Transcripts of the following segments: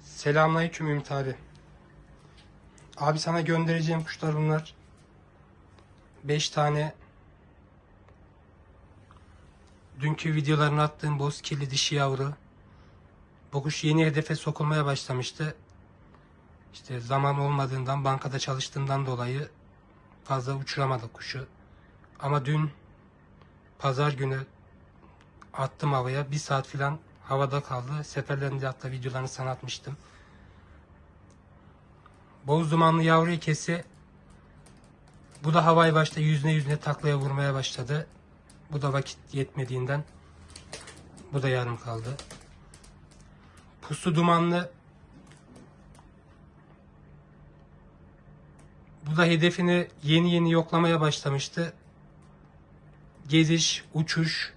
Selamünaleyküm Ümit abi. Abi sana göndereceğim kuşlar bunlar. 5 tane dünkü videolarını attığım boz kirli dişi yavru. Bu kuş yeni hedefe sokulmaya başlamıştı. İşte zaman olmadığından, bankada çalıştığından dolayı fazla uçuramadık kuşu. Ama dün pazar günü attım havaya. Bir saat falan havada kaldı. Seferlerinde hatta videolarını sana atmıştım. Boz dumanlı yavru kesi bu da havayı başta yüzüne yüzüne taklaya vurmaya başladı. Bu da vakit yetmediğinden bu da yarım kaldı. Puslu dumanlı da hedefini yeni yeni yoklamaya başlamıştı. Geziş, uçuş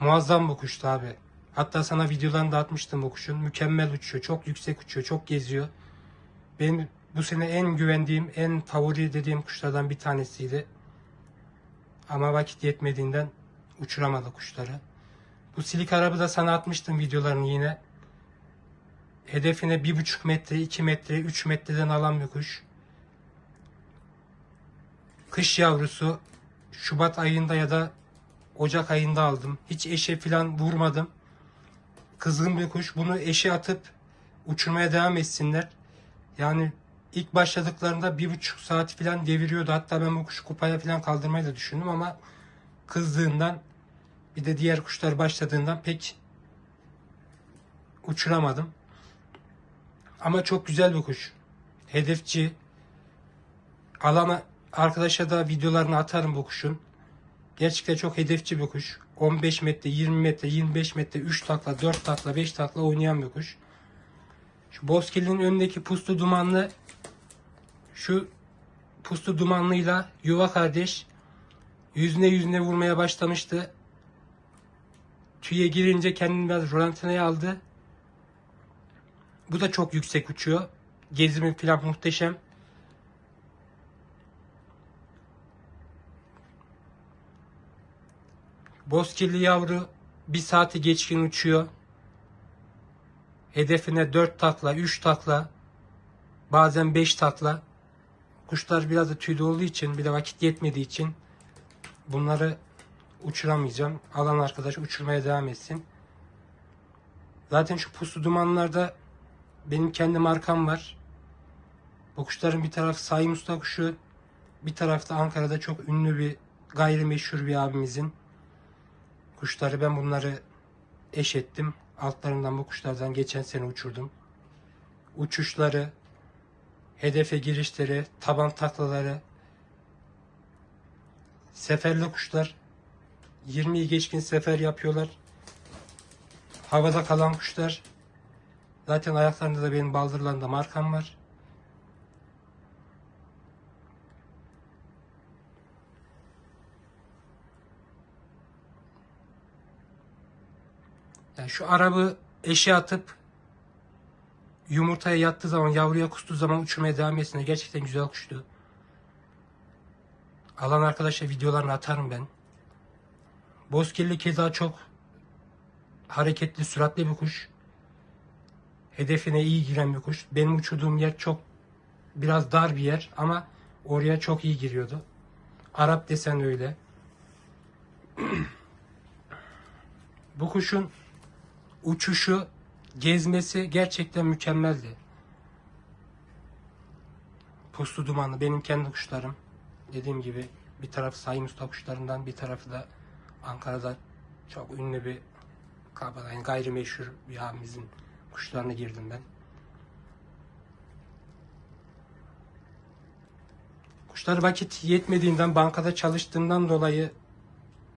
muazzam bu kuştu abi. Hatta sana videolarını da atmıştım bu kuşun. Mükemmel uçuyor, çok yüksek uçuyor, çok geziyor. Benim bu sene en güvendiğim, en favori dediğim kuşlardan bir tanesiydi. Ama vakit yetmediğinden uçuramadı kuşları. Bu silik arabı da sana atmıştım videolarını yine. Hedefine 1,5 metre, 2 metre, 3 metreden alan bir kuş. Kış yavrusu Şubat ayında ya da Ocak ayında aldım. Hiç eşe falan vurmadım. Kızgın bir kuş. Bunu eşe atıp uçurmaya devam etsinler. Yani ilk başladıklarında bir buçuk saat falan deviriyordu. Hatta ben bu kuşu kupaya falan kaldırmayı da düşündüm ama kızdığından bir de diğer kuşlar başladığından pek uçuramadım. Ama çok güzel bir kuş. Hedefçi. Alana arkadaşa da videolarını atarım bu kuşun. Gerçekten çok hedefçi bir kuş. 15 metre, 20 metre, 25 metre, 3 takla, 4 takla, 5 takla oynayan bir kuş. Şu Bozkirli'nin önündeki puslu dumanlı şu puslu dumanlıyla yuva kardeş yüzüne yüzüne vurmaya başlamıştı. Tüye girince kendini biraz rolantineye aldı. Bu da çok yüksek uçuyor. Gezimi falan muhteşem. Bozkirli yavru bir saati geçkin uçuyor. Hedefine 4 takla, 3 takla, bazen 5 takla. Kuşlar biraz da tüylü olduğu için, bir de vakit yetmediği için bunları uçuramayacağım. Alan arkadaş uçurmaya devam etsin. Zaten şu puslu dumanlarda benim kendi markam var. Bu kuşların bir tarafı Sayın Usta kuşu, bir tarafta Ankara'da çok ünlü bir gayrimeşhur bir abimizin kuşları. Ben bunları eş ettim. Altlarından bu kuşlardan geçen sene uçurdum. Uçuşları, hedefe girişleri, taban taklaları, seferli kuşlar 20'yi geçkin sefer yapıyorlar. Havada kalan kuşlar zaten ayaklarında da benim baldırlarında markam var. Yani şu arabı eşe atıp yumurtaya yattığı zaman, yavruya kustuğu zaman uçurmaya devam etsin. Gerçekten güzel kuştu. Alan arkadaşa videolarını atarım ben. Bozkirli keza çok hareketli, süratli bir kuş. Hedefine iyi giren bir kuş. Benim uçurduğum yer çok biraz dar bir yer ama oraya çok iyi giriyordu. Arap desen öyle. Bu kuşun uçuşu, gezmesi gerçekten mükemmeldi. Puslu dumanlı benim kendi kuşlarım. Dediğim gibi bir tarafı Sayın Usta kuşlarından bir tarafı da Ankara'da çok ünlü bir yani gayrimeşhur bir abimizin kuşlarına girdim ben. Kuşlar vakit yetmediğinden bankada çalıştığından dolayı